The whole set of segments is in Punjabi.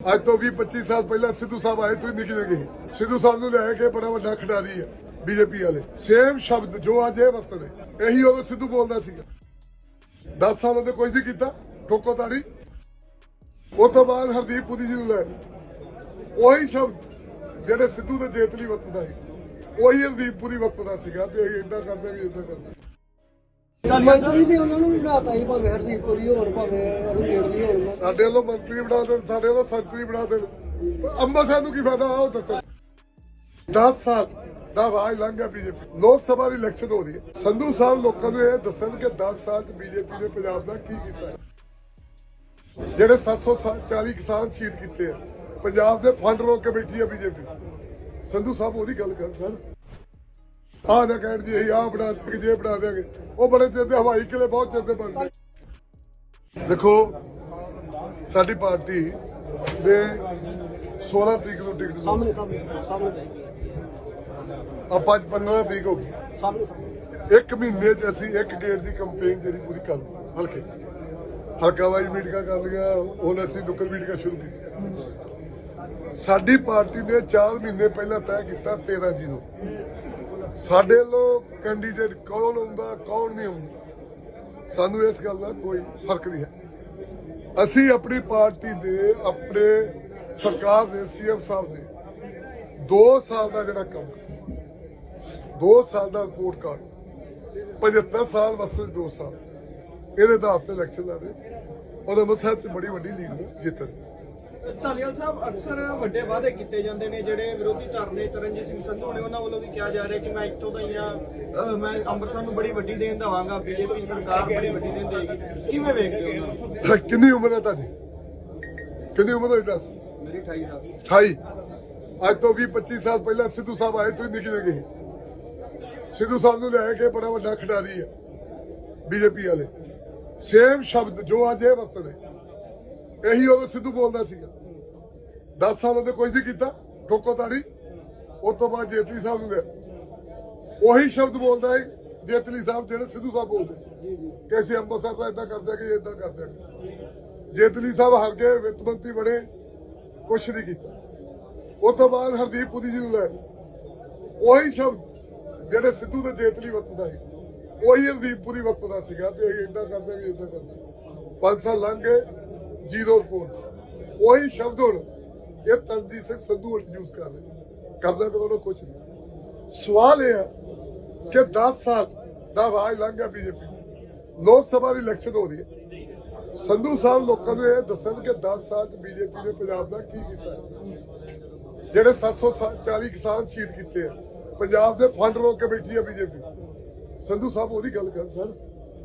ਅੱਜ ਤੋਂ 20 25 ਸਾਲ ਪਹਿਲਾਂ ਸਿੱਧੂ ਸਾਹਿਬ ਆਏ ਤੁਸੀਂ ਨਿਕਲੇ ਗਏ ਸਿੱਧੂ ਸਾਹਿਬ ਨੂੰ ਲੈ ਕੇ ਬੜਾ ਵੱਡਾ ਖਿਡਾਰੀ ਹੈ, ਬੀਜੇਪੀ ਵਾਲੇ। ਸੇਮ ਸ਼ਬਦ ਜੋ ਅੱਜ ਇਹ ਵਰਤਦੇ। ਇਹੀ ਉਹ ਸਿੱਧੂ ਬੋਲਦਾ ਸੀਗਾ। 10 ਸਾਲ ਉਹਨੇ ਕੁਝ ਨਹੀਂ ਕੀਤਾ, ਠੋਕੋ ਤਾੜੀ। ਉਸ ਤੋਂ ਬਾਅਦ ਹਰਦੀਪ ਪੁਰੀ ਜੀ ਨੂੰ ਲੈ ਉਹੀ ਸ਼ਬਦ ਜਿਹੜੇ ਸਿੱਧੂ ਦੇ ਜੇਤਲੀ ਵਰਤਦਾ ਸੀ, ਉਹੀ ਹਰਦੀਪ ਪੁਰੀ ਵਰਤਦਾ ਸੀਗਾ ਵੀ ਇਹ ਇਦਾਂ ਕਰਦੇ ਵੀ ਇਦਾਂ ਕਰਦੇ। ਮੰਤਰੀ ਨੇ ਉਹਨਾਂ ਨੂੰ ਵੀ ਬਣਾਤਾ ਸੀ, ਭਾਵੇਂ ਹਰਦੀਪ ਹੋਣ ਭਾਵੇਂ ਅਰੁਣ ਹੋਣ ਸਾਡੇ ਵੱਲੋਂ ਮੰਤਰੀ ਬਣਾ ਦੇਣ, ਸਾਡੇ ਵੱਲੋਂ ਸੰਤਰੀ ਬਣਾ ਦੇਣ। ਅੰਮ੍ਰਿਤਸਰ ਨੂੰ ਕੀ ਫਾਇਦਾ ਆਓ ਦੱਸੋ। 10 ਸਾਲ ਦਾ ਰਾਜ ਲੰਘ ਗਿਆ ਬੀਜੇਪੀ ਲੋਕ ਸਭਾ ਦੀ ਇਲੈਕਸ਼ਨ ਹੋ ਰਹੀ ਹੈ। ਸੰਧੂ ਸਾਹਿਬ ਲੋਕਾਂ ਨੂੰ ਇਹ ਦੱਸਣ ਕਿ 10 ਸਾਲ ਚ ਬੀਜੇਪੀ ਨੇ ਪੰਜਾਬ ਦਾ ਕੀ ਕੀਤਾ ਹੈ। ਜਿਹੜੇ 740 ਕਿਸਾਨ ਸ਼ਹੀਦ ਕੀਤੇ ਆ ਪੰਜਾਬ ਦੇ ਫੰਡ ਰੋਕ ਕੇ ਬੈਠੀ ਆ ਬੀਜੇਪੀ। ਸੰਧੂ ਸਾਹਿਬ ਉਹਦੀ ਗੱਲ ਕਰ ਸਰ ਆਹ ਨਾ ਕਹਿਣ ਜੀ ਅਸੀਂ ਆਹ ਬਣਾ ਦਿਆਂਗੇ ਜੇ ਬਣਾ ਦਿਆਂਗੇ ਉਹ ਬੜੇ ਚਿਰ ਦੇ ਹਵਾਈ ਕਿਲੇ ਬਹੁਤ ਚਿਰ ਦੇ ਬਣ ਗਏ। ਦੇਖੋ ਸਾਡੀ ਪਾਰਟੀ ਦੇ 16 ਤਰੀਕ ਨੂੰ ਟਿਕਟ ਸਾਹਮਣੇ ਸਾਹਮਣੇ ਸਾਹਮਣੇ ਆਪਾਂ ਅੱਜ 15 ਤਰੀਕ ਹੋ ਗਈ। ਸਾਹਮਣੇ ਇੱਕ ਮਹੀਨੇ 'ਚ ਅਸੀਂ ਇੱਕ ਗੇੜ ਦੀ ਕੰਪੇਨ ਜਿਹੜੀ ਪੂਰੀ ਕਰ ਲਈ ਹਲਕੇ। ਹਲਕਾ ਵਾਈਜ਼ ਮੀਟਿੰਗਾਂ ਕਰ ਲਈਆਂ ਹੁਣ ਅਸੀਂ ਨੁੱਕਰ ਮੀਟਿੰਗਾਂ ਸ਼ੁਰੂ ਕੀਤੀਆਂ। ਸਾਡੀ ਪਾਰਟੀ ਨੇ 4 ਮਹੀਨੇ ਪਹਿਲਾਂ ਤੈਅ ਕੀਤਾ 13 ਜੀ ਨੂੰ ਸਾਡੇ ਵੱਲੋਂ ਕੈਂਡੀਡੇਟ ਕੌਣ ਹੁੰਦਾ, ਕੌਣ ਨਹੀਂ ਹੁੰਦਾ, ਸਾਨੂੰ ਇਸ ਗੱਲ ਦਾ ਕੋਈ ਫ਼ਰਕ ਨਹੀਂ ਹੈ। ਅਸੀਂ ਆਪਣੀ ਪਾਰਟੀ ਦੇ, ਆਪਣੇ ਸਰਕਾਰ ਦੇ ਸੀਐਮ ਸਾਹਿਬ ਦੇ 2 ਸਾਲ ਦਾ ਜਿਹੜਾ ਕੰਮ 2 ਸਾਲ ਦਾ ਰਿਪੋਰਟ ਕਾਰਡ 75 ਸਾਲ ਵਸਲ 2 ਸਾਲ, ਇਹਦੇ ਆਧਾਰ ਤੇ ਇਲੈਕਸ਼ਨ ਲੜੇ ਉਹਦੇ ਮਸਲ ਚ ਬੜੀ ਵੱਡੀ ਲੀਡ ਜਿੱਤ ਰਹੀ। ਧਾਲੀਵਾਲ ਸਾਹਿਬ ਅਕਸਰ ਵੱਡੇ ਵਾਅਦੇ ਕੀਤੇ ਜਾਂਦੇ ਨੇ ਜਿਹੜੇ ਵਿਰੋਧੀ ਧਿਰ ਨੇ ਤਰਨਜੀਤ ਸਿੰਘ ਸੰਧੂ ਨੇ ਉਹਨਾਂ ਵੱਲੋਂ ਵੀ ਕਿਹਾ ਜਾ ਰਿਹਾ ਕਿ ਮੈਂ ਇੱਥੋਂ ਦਾ ਹੀ ਆ ਮੈਂ ਅੰਮ੍ਰਿਤਸਰ ਨੂੰ ਬੜੀ ਵੱਡੀ ਦੇਣ ਦਵਾਂਗਾ ਬੀਜੇਪੀ ਸਰਕਾਰ ਬੜੀ ਵੱਡੀ ਦੇਣ ਦੇਗੀ ਕਿਵੇਂ ਵੇਖਦੇ ਹੋ ਨੂੰ? ਕਿੰਨੀ ਉਮਰ ਹੈ ਤੁਹਾਡੀ? ਕਿੰਨੀ ਉਮਰ ਹੋਈ ਦੱਸ? ਮੇਰੀ 28 ਸਾਲ। 28 ਅੱਜ ਤੋਂ 20 25 ਸਾਲ ਪਹਿਲਾਂ ਸਿੱਧੂ ਸਾਹਿਬ ਆਏ ਤੁਸੀਂ ਨਿਕਲੇ ਗਏ। ਸਿੱਧੂ ਸਾਹਿਬ ਨੂੰ ਲੈ ਕੇ ਬੜਾ ਵੱਡਾ ਖਿਡਾਰੀ ਹੈ ਬੀਜੇਪੀ ਵਾਲੇ। ਸੇਮ ਸ਼ਬਦ ਜੋ ਅੱਜ ਇਹ ਵਰਤਦੇ। ਇਹੀ ਉਹ ਸਿੱਧੂ ਬੋਲਦਾ ਸੀਗਾ। 10 ਸਾਲ ਉਹਨੇ ਕੁਝ ਨਹੀਂ ਕੀਤਾ ਠੋਕੋ ਤਾੜੀ। ਉਸ ਤੋਂ ਬਾਅਦ ਜੇਤਲੀ ਸਾਹਿਬ ਨੂੰ ਉਹੀ ਸ਼ਬਦ ਬੋਲਦਾ ਹੈ ਜੇਤਲੀ ਸਾਹਿਬ ਜਿਹੜੇ ਸਿੱਧੂ ਸਾਹਿਬ ਬੋਲਦੇ ਕਿ ਅਸੀਂ ਅੰਮ੍ਰਿਤਸਰ ਤੋਂ ਇਦਾਂ ਕਰਦੇ ਕਿ ਇਦਾਂ ਕਰਦੇ ਜੇਤਲੀ ਸਾਹਿਬ ਹਰ ਗਏ ਵਿੱਤ ਮੰਤਰੀ ਬਣੇ ਕੁਛ ਨਹੀਂ ਕੀਤਾ। ਉਸ ਤੋਂ ਬਾਅਦ ਹਰਦੀਪ ਪੁਰੀ ਜੀ ਨੂੰ ਲੈ ਉਹੀ ਸ਼ਬਦ ਜਿਹੜੇ ਸਿੱਧੂ ਦੇ ਜੇਤਲੀ ਵਰਤਦਾ ਸੀ ਉਹੀ ਹਰਦੀਪ ਪੁਰੀ ਵਰਤਦਾ ਸੀਗਾ ਵੀ ਅਸੀਂ ਇਦਾਂ ਕਰਦੇ ਵੀ ਇਦਾਂ ਕਰਦੇ ਪੰਜ ਸਾਲ ਲੰਘ ਗਏ ਜ਼ੀਰੋ ਰਿਪੋਰਟ। ਉਹੀ ਸ਼ਬਦ ਹੁਣ ਇਹ ਤਨਜੀਤ ਸਿੰਘ ਸੰਧੂ ਹੁਣ ਕਰ ਰਹੇ ਕਰਦਾ ਕਦੋਂ ਨਾ ਕੁਛ ਨਹੀਂ। ਸਵਾਲ ਇਹ ਹੈ ਕਿ 10 ਸਾਲ ਦਾ ਰਾਜ ਲੰਘ ਗਿਆ ਬੀਜੇਪੀ ਲੋਕ ਸਭਾ ਦੀ ਇਲੈਕਸ਼ਨ ਹੋ ਰਹੀ ਹੈ। ਸੰਧੂ ਸਾਹਿਬ ਲੋਕਾਂ ਨੂੰ ਇਹ ਦੱਸਣ ਕਿ 10 ਸਾਲ ਚ ਬੀਜੇਪੀ ਨੇ ਪੰਜਾਬ ਦਾ ਕੀ ਕੀਤਾ ਹੈ। ਜਿਹੜੇ 740 ਕਿਸਾਨ ਸ਼ਹੀਦ ਕੀਤੇ ਆ, ਪੰਜਾਬ ਦੇ ਫੰਡ ਰੋਕ ਕੇ ਬੈਠੀ ਆ ਬੀਜੇਪੀ। ਸੰਧੂ ਸਾਹਿਬ ਉਹਦੀ ਗੱਲ ਕਰ ਸਰ,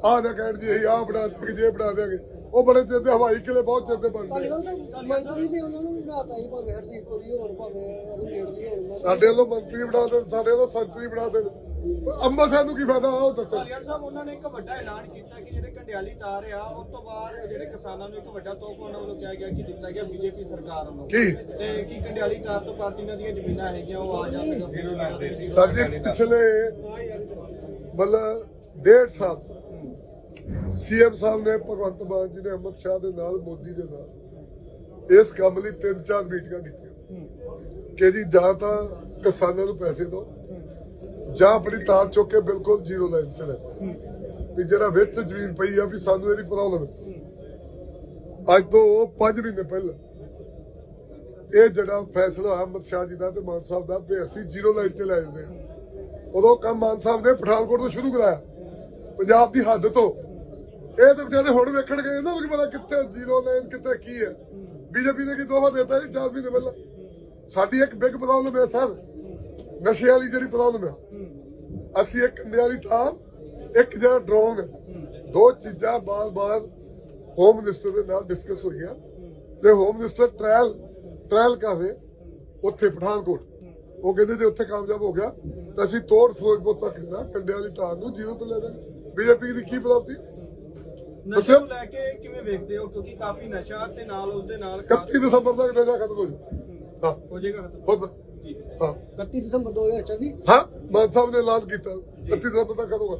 ਆਹ ਨਾ ਕਹਿਣ ਜੀ, ਅਸੀਂ ਆਹ ਬਣਾ ਦਿਆਂਗੇ ਜੇ ਬਣਾ ਦਿਆਂਗੇ ਉਹ ਬੜੇ ਦੇ ਹਵਾਈ ਕਿਲੇ ਬਹੁਤ ਚਿਰ ਦੇ ਬਣ ਗਏ ਧਾਲੀਵਾਲ ਸਾਹਿਬ ਮੰਤਰੀ ਨੇ ਉਹਨਾਂ ਨੂੰ ਬਣਾਤਾ ਸੀ ਭਾਵੇਂ ਹਰਦੀਪ ਪੁਰੀ ਹੋਣ ਭਾਵੇਂ ਅਰੁਣ ਜੇਟਲੀ ਹੋਣ ਸਾਡੇ ਵੱਲੋਂ ਮੰਤਰੀ ਬਣਾ ਦੇਣ ਸਾਡੇ ਵੱਲੋਂ ਸੰਤਰੀ ਬਣਾ ਦੇਣ। ਅੰਮ੍ਰਿਤਸਰ ਨੂੰ ਕੀ ਫਾਇਦਾ ਆਓ ਦੱਸੋ। ਧਾਲੀਵਾਲ ਸਾਹਿਬ ਉਹਨਾਂ ਨੇ ਇੱਕ ਵੱਡਾ ਐਲਾਨ ਕੀਤਾ ਕਿ ਜਿਹੜੇ ਕੰਡਿਆਲੀ ਤਾਰ ਆ ਉਸ ਤੋਂ ਬਾਅਦ ਜਿਹੜੇ ਕਿਸਾਨਾਂ ਨੂੰ ਇੱਕ ਵੱਡਾ ਤੋਹਫਾ ਉਹਨਾਂ ਵੱਲੋਂ ਕਿਹਾ ਗਿਆ ਕਿ ਦਿੱਤਾ ਗਿਆ ਬੀਜੇਪੀ ਸਰਕਾਰ ਵੱਲੋਂ। ਕੀ? ਤੇ ਕੀ ਕੰਡਿਆਲੀ ਤਾਰ ਤੋਂ ਪਾਰ ਜਿਨ੍ਹਾਂ ਦੀਆਂ ਜ਼ਮੀਨਾਂ ਹੈਗੀਆਂ ਉਹ ਆ ਜਾਣਗੀਆਂ ਸਾਡੇ ਪਿਛਲੇ ਮਤਲਬ ਡੇਢ ਸਾਲ ਸੀਐਮ ਸਾਹਿਬ ਨੇ ਭਗਵੰਤ ਮਾਨ ਜੀ ਨੇ ਅਮਰ ਸ਼ਾਹ ਦੇ ਨਾਲ, ਮੋਦੀ ਦੇ ਨਾਲ ਇਸ ਕੰਮ ਲਈ ਤਿੰਨ ਚਾਰ ਮੀਟਿੰਗਾਂ ਕੀਤੀਆਂ। ਕਿ ਜੀ ਜਾਂ ਤਾਂ ਕਿਸਾਨਾਂ ਨੂੰ ਪੈਸੇ ਦਿਓ, ਜਾਂ ਆਪਣੀ ਤਾਰ ਚੁੱਕ ਕੇ ਬਿਲਕੁਲ ਜ਼ੀਰੋ ਲਾਈਨ ਤੇ ਲੈ ਵੀ ਜਿਹੜਾ ਵਿੱਚ ਜ਼ਮੀਨ ਪਈ ਆ ਵੀ ਸਾਨੂੰ ਇਹਦੀ ਪ੍ਰੋਬਲਮ ਹੈ। ਅੱਜ ਤੋਂ 5 ਮਹੀਨੇ ਪਹਿਲਾਂ ਇਹ ਜਿਹੜਾ ਫੈਸਲਾ ਹੋਇਆ ਸ਼ਾਹ ਜੀ ਦਾ ਤੇ ਮਾਨ ਸਾਹਿਬ ਦਾ ਵੀ ਅਸੀਂ ਜ਼ੀਰੋ ਲਾਈਨ ਤੇ ਲੈ ਜਾਂਦੇ ਉਦੋਂ ਕੰਮ ਮਾਨ ਸਾਹਿਬ ਨੇ ਪਠਾਨਕੋਟ ਤੋਂ ਸ਼ੁਰੂ ਕਰਾਇਆ। ਪੰਜਾਬ ਦੀ ਹੱਦ ਤੋਂ ਇਹ ਤਾਂ ਵਿਚਾਰੇ ਹੁਣ ਵੇਖਣ ਗਏ ਇਹਨਾਂ ਨੂੰ ਕੀ ਪਤਾ ਕਿੱਥੇ ਜ਼ੀਰੋ ਲਾਈਨ ਕਿੱਥੇ ਕੀ ਹੈ। ਬੀਜੇਪੀ ਨੇ ਕੀ ਦੋਵਾ ਦਿੱਤਾ ਜੀ ਚਾਰ ਮਹੀਨੇ ਪਹਿਲਾਂ? ਸਾਡੀ ਇੱਕ ਬਿਗ ਪ੍ਰੋਬਲਮ ਹੈ ਸਰ। ਨਸ਼ੇ ਵਾਲੀ ਜਿਹੜੀ ਪ੍ਰੋਬਲਮ ਹੈ। ਅਸੀਂ ਇੱਕ ਕੰਡੇ ਵਾਲੀ ਥਾਂ, ਇੱਕ ਜਿਹੜਾ ਡਰੋਨ ਦੋ ਚੀਜ਼ਾਂ ਬਾਰ-ਬਾਰ ਹੋਮ ਮਿਨਿਸਟਰ ਦੇ ਨਾਲ ਡਿਸਕਸ ਹੋਈਆਂ। ਤੇ ਹੋਮ ਮਿਨਿਸਟਰ ਟ੍ਰਾਇਲ ਟ੍ਰਾਇਲ ਕਰ ਉੱਥੇ ਪਠਾਨਕੋਟ। ਉਹ ਕਹਿੰਦੇ ਜੇ ਉੱਥੇ ਕਾਮਯਾਬ ਹੋ ਗਿਆ, ਤਾਂ ਅਸੀਂ ਤੋੜ ਫਿਰੋਜ਼ਪੁਰ ਤੱਕ ਨਾ ਕੰਡੇ ਵਾਲੀ ਤਾਰ ਨੂੰ ਜੀਰੋ ਤੋਂ ਲੈ ਦਾਂਗੇ। ਬੀਜੇਪੀ ਦੀ ਕੀ ਪ੍ਰਾਪਤੀ? ਨਸ਼ੇ ਨੂੰ ਲੈ ਕੇ ਕਿਵੇਂ ਵੇਖਦੇ ਹੋ? ਕਿਉਂਕਿ ਕਾਫੀ ਨਸ਼ਾ ਤੇ ਨਾਲ ਉਸਦੇ ਨਾਲ 31 ਦਸੰਬਰ ਤੱਕ ਨਸ਼ਾ ਖਤਮ ਹੋ ਜਾਊ। ਹਾਂ। ਹੋ। ਜਾਏਗਾ ਖਤਮ? ਖੁਦ ਹਾਂ। 31 ਦਸੰਬਰ 2024 ਹਾਂ। ਮਾਨ ਸਾਹਿਬ ਨੇ ਐਲਾਨ ਕੀਤਾ। 31 ਦਸੰਬਰ ਤੱਕ ਖਤਮ ਹੋਗਾ